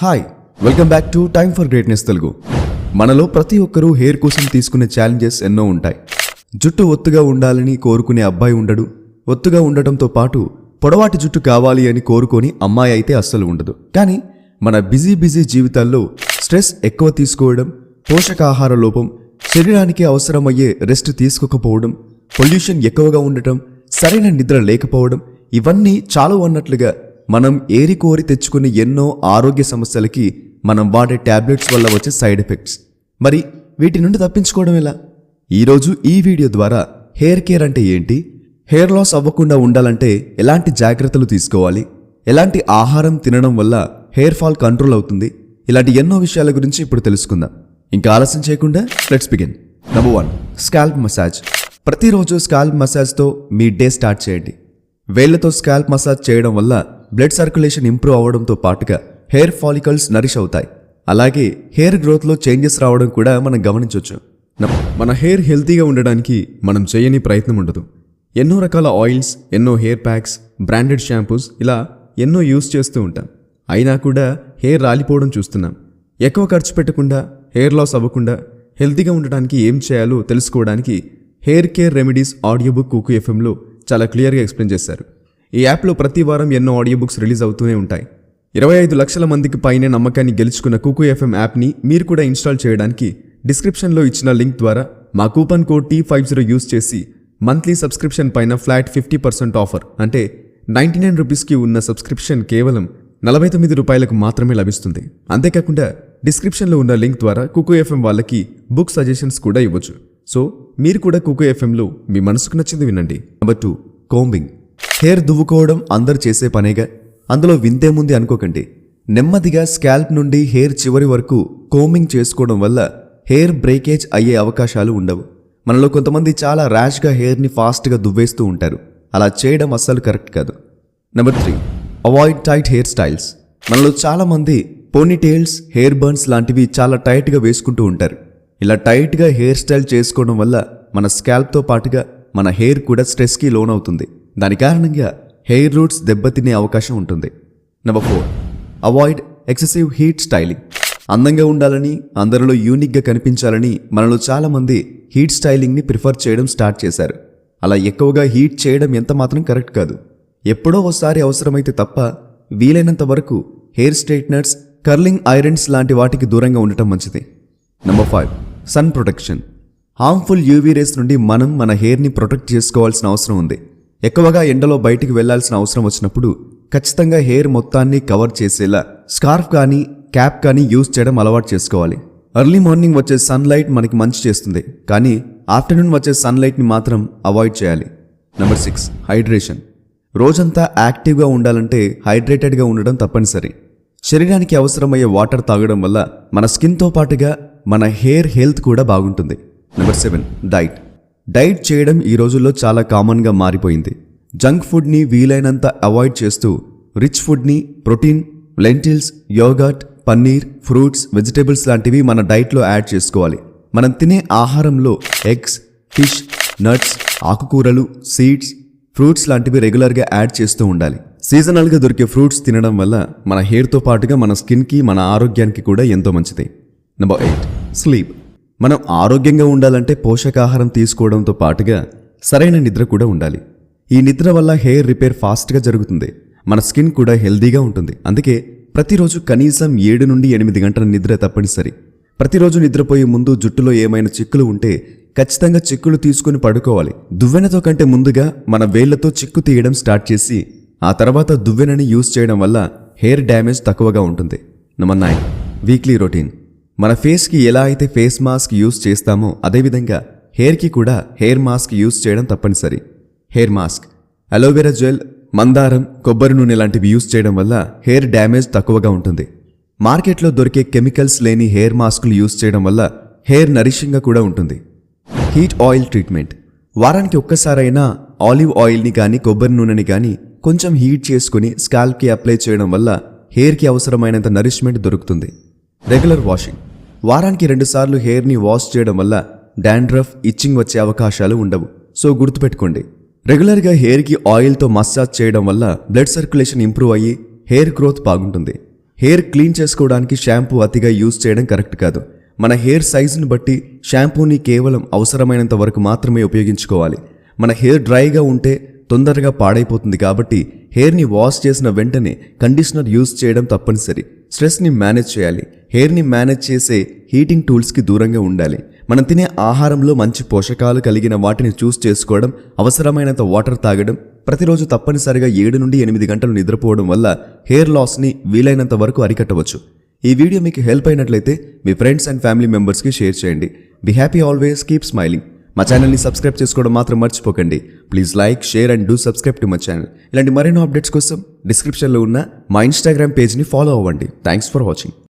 Hi welcome back to time for greatness Telugu మనలో ప్రతి ఒక్కరూ హెయిర్ కోసం తీసుకునే ఛాలెంజెస్ ఎన్నో ఉంటాయి. జుట్టు ఒత్తుగా ఉండాలని కోరుకునే అబ్బాయి ఉండడు. ఒత్తుగా ఉండటంతో పాటు పొడవాటి జుట్టు కావాలి అని కోరుకొని అమ్మాయి అయితే అస్సలు ఉండదు. కానీ మన బిజీ బిజీ జీవితాల్లో స్ట్రెస్ ఎక్కువ తీసుకోవడం పోషకాహార లోపం శరీరానికి అవసరమయ్యే రెస్ట్ తీసుకోకపోవడం పొల్యూషన్ ఎక్కువగా ఉండటం సరైన నిద్ర లేకపోవడం ఇవన్నీ చాలు అన్నట్లుగా మనం ఏరి కోరి తెచ్చుకునే ఎన్నో ఆరోగ్య సమస్యలకి మనం వాడే టాబ్లెట్స్ వల్ల వచ్చే సైడ్ ఎఫెక్ట్స్. మరి వీటి నుండి తప్పించుకోవడం ఎలా? ఈరోజు ఈ వీడియో ద్వారా హెయిర్ కేర్ అంటే ఏంటి? హెయిర్ లాస్ అవ్వకుండా ఉండాలంటే ఎలాంటి జాగ్రత్తలు తీసుకోవాలి? ఎలాంటి ఆహారం తినడం వల్ల హెయిర్ ఫాల్ కంట్రోల్ అవుతుంది? ఇలాంటి ఎన్నో విషయాల గురించి ఇప్పుడు తెలుసుకుందాం. ఇంకా ఆలస్యం చేయకుండా let's begin. Number one scalp massage. ప్రతిరోజు స్కాల్ప్ మసాజ్తో మీ డే స్టార్ట్ చేయండి. వేళ్ళతో స్కాల్ప్ మసాజ్ చేయడం వల్ల బ్లడ్ సర్క్యులేషన్ ఇంప్రూవ్ అవ్వడంతో పాటుగా హెయిర్ ఫాలికల్స్ నరిష్ అవుతాయి. అలాగే హెయిర్ గ్రోత్లో చేంజెస్ రావడం కూడా మనం గమనించవచ్చు మన హెయిర్ హెల్తీగా ఉండడానికి మనం చేయని ప్రయత్నం ఉండదు. ఎన్నో రకాల ఆయిల్స్ ఎన్నో హెయిర్ ప్యాక్స్ బ్రాండెడ్ షాంపూస్ ఇలా ఎన్నో యూస్ చేస్తూ ఉంటాం. అయినా కూడా హెయిర్ రాలిపోవడం చూస్తున్నాం. ఎక్కువ ఖర్చు పెట్టకుండా హెయిర్ లాస్ అవ్వకుండా హెల్తీగా ఉండడానికి ఏం చేయాలో తెలుసుకోవడానికి hair care remedies audio book Kuku ఎఫ్ఎంలో చాలా క్లియర్గా ఎక్స్ప్లెయిన్ చేశారు. ఈ యాప్లో ప్రతి వారం ఎన్నో ఆడియో బుక్స్ రిలీజ్ అవుతూనే ఉంటాయి. ఇరవై ఐదు లక్షల మందికి పైనే నమ్మకాన్ని గెలుచుకున్న కుకు ఎఫ్ఎం యాప్ని మీరు కూడా ఇన్స్టాల్ చేయడానికి డిస్క్రిప్షన్లో ఇచ్చిన లింక్ ద్వారా మా coupon code T five zero use చేసి మంత్లీ సబ్స్క్రిప్షన్ పైన ఫ్లాట్ ఫిఫ్టీ పర్సెంట్ ఆఫర్. అంటే నైంటీ నైన్ రూపీస్కి ఉన్న సబ్స్క్రిప్షన్ కేవలం నలభై తొమ్మిది రూపాయలకు మాత్రమే లభిస్తుంది. అంతేకాకుండా డిస్క్రిప్షన్లో ఉన్న లింక్ ద్వారా కుకు ఎఫ్ఎం వాళ్ళకి బుక్ సజెషన్స్ కూడా ఇవ్వచ్చు. సో మీరు కూడా కుకు ఎఫ్ఎంలో మీ మనసుకు నచ్చింది వినండి. నెంబర్ టూ కోంబింగ్ హెయిర్ దువ్వుకోవడం అందరు చేసే పనేగా? అందులో వింతేముంది అనుకోకండి. నెమ్మదిగా స్కాల్ప్ నుండి హెయిర్ చివరి వరకు కోమింగ్ చేసుకోవడం వల్ల హెయిర్ బ్రేకేజ్ అయ్యే అవకాశాలు ఉండవు. మనలో కొంతమంది చాలా ర్యాష్గా హెయిర్ని ఫాస్ట్గా దువ్వేస్తూ ఉంటారు. అలా చేయడం అస్సలు కరెక్ట్ కాదు. Number three avoid tight hair styles మనలో చాలామంది పోనీ టైల్స్ హెయిర్ బర్న్స్ లాంటివి చాలా టైట్గా వేసుకుంటూ ఉంటారు. ఇలా టైట్గా హెయిర్ స్టైల్ చేసుకోవడం వల్ల మన స్కాల్ప్తో పాటుగా మన హెయిర్ కూడా స్ట్రెస్కి లోనవుతుంది. దాని కారణంగా హెయిర్ రూట్స్ దెబ్బతినే అవకాశం ఉంటుంది. Number four avoid excessive heat styling. అందంగా ఉండాలని అందరిలో యూనిక్గా కనిపించాలని మనలో చాలామంది హీట్ స్టైలింగ్ని ప్రిఫర్ చేయడం స్టార్ట్ చేశారు. అలా ఎక్కువగా హీట్ చేయడం ఎంత మాత్రం కరెక్ట్ కాదు. ఎప్పుడో ఒకసారి అవసరమైతే తప్ప వీలైనంత వరకు హెయిర్ స్ట్రైట్నర్స్ కర్లింగ్ ఐరన్స్ లాంటి వాటికి దూరంగా ఉండటం మంచిది. Number five sun protection harmful UV rays నుండి మనం మన హెయిర్ని ప్రొటెక్ట్ చేసుకోవాల్సిన అవసరం ఉంది. ఎక్కువగా ఎండలో బయటికి వెళ్ళాల్సిన అవసరం వచ్చినప్పుడు ఖచ్చితంగా హెయిర్ మొత్తాన్ని కవర్ చేసేలా స్కార్ఫ్ కానీ క్యాప్ కానీ యూజ్ చేయడం అలవాటు చేసుకోవాలి. ఎర్లీ మార్నింగ్ వచ్చే సన్లైట్ మనకి మంచి చేస్తుంది. కానీ ఆఫ్టర్నూన్ వచ్చే సన్లైట్ని మాత్రం అవాయిడ్ చేయాలి. నెంబర్ సిక్స్ హైడ్రేషన్ రోజంతా యాక్టివ్గా ఉండాలంటే హైడ్రేటెడ్గా ఉండడం తప్పనిసరి. శరీరానికి అవసరమయ్యే వాటర్ తాగడం వల్ల మన స్కిన్తో పాటుగా మన హెయిర్ హెల్త్ కూడా బాగుంటుంది. నెంబర్ సెవెన్ డైట్ డైట్ చేయడం ఈ రోజుల్లో చాలా కామన్గా మారిపోయింది. జంక్ ఫుడ్ని వీలైనంత అవాయిడ్ చేస్తూ రిచ్ ఫుడ్ని protein lentils yogurt paneer fruits vegetables లాంటివి మన డైట్లో యాడ్ చేసుకోవాలి. మనం తినే ఆహారంలో ఎగ్స్ ఫిష్ నట్స్ ఆకుకూరలు సీడ్స్ ఫ్రూట్స్ లాంటివి రెగ్యులర్గా యాడ్ చేస్తూ ఉండాలి. సీజనల్గా దొరికే ఫ్రూట్స్ తినడం వల్ల మన హెయిర్తో పాటుగా మన స్కిన్కి మన ఆరోగ్యానికి కూడా ఎంతో మంచిది. నెంబర్ ఎయిట్ స్లీప్ మనం ఆరోగ్యంగా ఉండాలంటే పోషకాహారం తీసుకోవడంతో పాటుగా సరైన నిద్ర కూడా ఉండాలి. ఈ నిద్ర వల్ల హెయిర్ రిపేర్ ఫాస్ట్గా జరుగుతుంది. మన స్కిన్ కూడా హెల్దీగా ఉంటుంది. అందుకే ప్రతిరోజు కనీసం ఏడు నుండి ఎనిమిది గంటల నిద్ర తప్పనిసరి. ప్రతిరోజు నిద్రపోయే ముందు జుట్టులో ఏమైనా చిక్కులు ఉంటే ఖచ్చితంగా చిక్కులు తీసుకుని పడుకోవాలి. దువ్వెనతో కంటే ముందుగా మన వేళ్ళతో చిక్కు తీయడం స్టార్ట్ చేసి ఆ తర్వాత దువ్వెనని యూజ్ చేయడం వల్ల హెయిర్ డ్యామేజ్ తక్కువగా ఉంటుంది. Number nine weekly routine. మన ఫేస్కి ఎలా అయితే ఫేస్ మాస్క్ యూస్ చేస్తామో అదేవిధంగా హెయిర్కి కూడా హెయిర్ మాస్క్ యూస్ చేయడం తప్పనిసరి. హెయిర్ మాస్క్ అలోవెరా జెల్ మందారం కొబ్బరి నూనె లాంటివి యూజ్ చేయడం వల్ల హెయిర్ డ్యామేజ్ తక్కువగా ఉంటుంది. మార్కెట్లో దొరికే కెమికల్స్ లేని హెయిర్ మాస్కులు యూజ్ చేయడం వల్ల హెయిర్ నరిషింగ్గా కూడా ఉంటుంది. హీట్ ఆయిల్ ట్రీట్మెంట్ వారానికి ఒక్కసారైనా ఆలివ్ ఆయిల్ని కానీ కొబ్బరి నూనెని కానీ కొంచెం హీట్ చేసుకుని స్కాల్ప్కి అప్లై చేయడం వల్ల హెయిర్కి అవసరమైనంత నరిష్మెంట్ దొరుకుతుంది. రెగ్యులర్ వాషింగ్ వారానికి రెండుసార్లు హెయిర్ని వాష్ చేయడం వల్ల డాండ్రఫ్ ఇచ్చింగ్ వచ్చే అవకాశాలు ఉండవు. సో గుర్తుపెట్టుకోండి. రెగ్యులర్గా హెయిర్కి ఆయిల్తో మసాజ్ చేయడం వల్ల బ్లడ్ సర్క్యులేషన్ ఇంప్రూవ్ అయ్యి హెయిర్ గ్రోత్ బాగుంటుంది. హెయిర్ క్లీన్ చేసుకోవడానికి షాంపూ అతిగా యూజ్ చేయడం కరెక్ట్ కాదు. మన హెయిర్ సైజుని బట్టి షాంపూని కేవలం అవసరమైనంత వరకు మాత్రమే ఉపయోగించుకోవాలి. మన హెయిర్ డ్రైగా ఉంటే తొందరగా పాడైపోతుంది కాబట్టి హెయిర్ని వాష్ చేసిన వెంటనే కండిషనర్ యూజ్ చేయడం తప్పనిసరి. స్ట్రెస్ని మేనేజ్ చేయాలి. హెయిర్ని మేనేజ్ చేసే హీటింగ్ టూల్స్కి దూరంగా ఉండాలి. మనం తినే ఆహారంలో మంచి పోషకాలు కలిగిన వాటిని చూస్ చేసుకోవడం అవసరమైనంత వాటర్ తాగడం ప్రతిరోజు తప్పనిసరిగా ఏడు నుండి ఎనిమిది గంటలు నిద్రపోవడం వల్ల హెయిర్ లాస్ని వీలైనంత వరకు అరికట్టవచ్చు. ఈ వీడియో మీకు హెల్ప్ అయినట్లయితే మీ ఫ్రెండ్స్ అండ్ ఫ్యామిలీ మెంబర్స్కి షేర్ చేయండి. Be happy always. Keep smiling. మా ఛానల్ని సబ్స్క్రైబ్ చేసుకోవడం మాత్రం మర్చిపోకండి. Please like share and do subscribe to my channel. ఇలాంటి మరెన్నో అప్డేట్స్ కోసం డిస్క్రిప్షన్లో ఉన్న మా ఇన్స్టాగ్రామ్ పేజ్ని ఫాలో అవ్వండి. Thanks for watching.